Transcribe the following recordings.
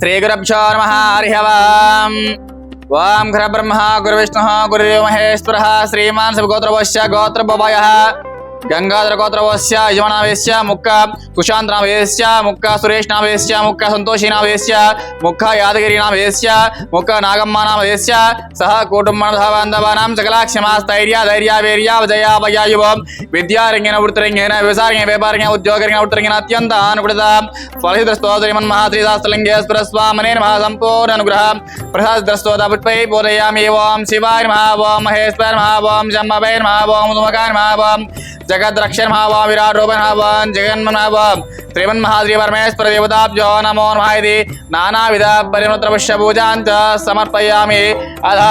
श्रीगुरभ्यो नमः हरिहवाम् वां घ्रब्रह्मा गुरुविष्णुः गुरुदेवमहेश्वरः श्रीमान् सविगोत्रवश्य गोत्रपवयः गंगाधर गोत्रवश्य यमनावेश्य मुख कुशांतनावेश्य मुख सुरेशनावेश्य मुख संतोषीनावेश्य मुख यादगिरीनावेश्य मुख नागम्मानावेश्य सह कुटुम्बन बान्धवानां सकलाक्षमास्तैर्या धैर्या वैर्या वजया वया युवं विद्यारङ्गेन वृत्तिरङ्गेन व्यवसायेन व्यापारेण उद्योगरेण उत्तरङ्गेन अत्यन्त अनुकृतां फलहितस्तोत्रीमन्महात्रिदास्तलिङ्गे स्वरस्वामनेन महासम्पूर्ण अनुग्रहं प्रसादस्तोदपुष्पै बोधयामि। ॐ शिवाय महावं महेश्वर महावं जम्मवै महावं सुमकाय महावं ఓం తుమకాయ నమః ఓం జగద్రక్ష నమః ఓం విరాట్ రూప నమః ఓం జగన్మ నమః ఓం శ్రీమన్మహాద్రి పరమేశ్వర దేవతాభ్యో నమో నమః ఇది నానావిధ పరిమృత పుష్య పూజాంత సమర్పయామి అధ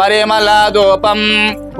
పరిమళ ధూపం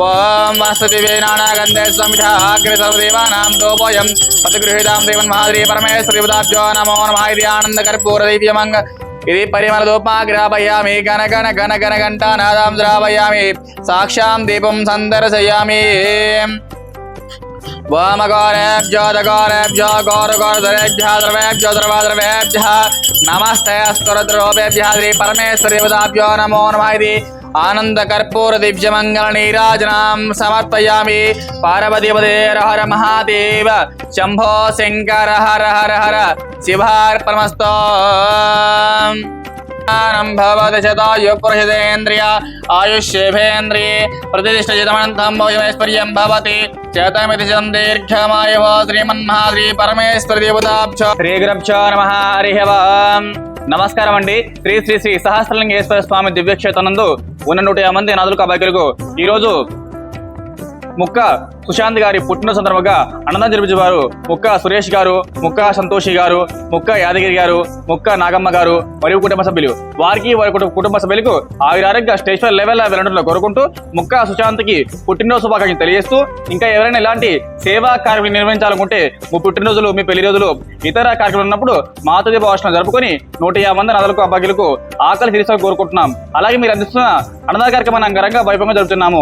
ఓం వనస్పతి వేనాగంధే సమిధాగ్ర సర్వదేవానాం దోపోయం పదగృహీతాం శ్రీమన్మహాద్రి పరమేశ్వర దేవతాభ్యో నమో నమః ఇది ఆనంద కర్పూర దివ్యమంగ ఇది పరిమళ ధూపాగ్రాపయామి గణ గణ గణ గణ ఘంటానాదాం ద్రావయామి సాక్షాం దీపం సందర్శయామి वामगौरेभ्यो दगौरेभ्यो गौरगौरधरेभ्यः द्रवेभ्यो द्रवाद्रवेभ्यः नमस्ते अस्तुरद्रोपेभ्यः श्री परमेश्वरदेवताभ्यो नमो नमः इति पार्वतीपदे हर महादेव शम्भो शङ्कर हर हर हर शिवार्पणमस्तु। జ్ఞానం ఆయుష్యేభేంద్రియే ప్రతిష్ఠితమనంతం భోజమేశ్వర్యం భవతి శతమితి శతం దీర్ఘమాయవ శ్రీమన్మహాద్రి పరమేశ్వర దేవతాభ్యో శ్రీ గురభ్యో నమ హరి నమస్కారం అండి. శ్రీ శ్రీ శ్రీ సహస్రలింగేశ్వర స్వామి దివ్యక్షేత్రనందు ఉన్న నూట యాభై మంది నదులకు అబ్బాయిలకు ఈరోజు ముక్క సుశాంత్ గారి పుట్టిన సందర్భంగా అన్నదానం జరిపించేవారు. ముక్క సురేష్ గారు ముక్క సంతోషి గారు ముక్క యాదగిరి గారు ముక్క నాగమ్మ గారు మరియు కుటుంబ సభ్యులు. వారికి వారి కుటుంబ- కుటుంబ సభ్యులకు ఆవిరారంగా స్టేషన్ లెవెల్ వెళ్ళడంలో కోరుకుంటూ ముక్క సుశాంత్కి పుట్టినరోజు శుభాకాంక్షలు తెలియజేస్తూ ఇంకా ఎవరైనా ఇలాంటి సేవా కార్యక్రమం నిర్వహించాలనుకుంటే మీ పుట్టినరోజులు మీ పెళ్ళి రోజులు ఇతర కార్యక్రమాలు ఉన్నప్పుడు మాతృదేవ భాషణ జరుపుకొని నూట యాభై మంది నదులకు అబ్బాయిలకు ఆకలి తీర్చాలని కోరుకుంటున్నాం. అలాగే మీరు అందిస్తున్న అన్నదాన కార్యక్రమాన్ని అంగరంగా వైభవంగా జరుపుతున్నాము.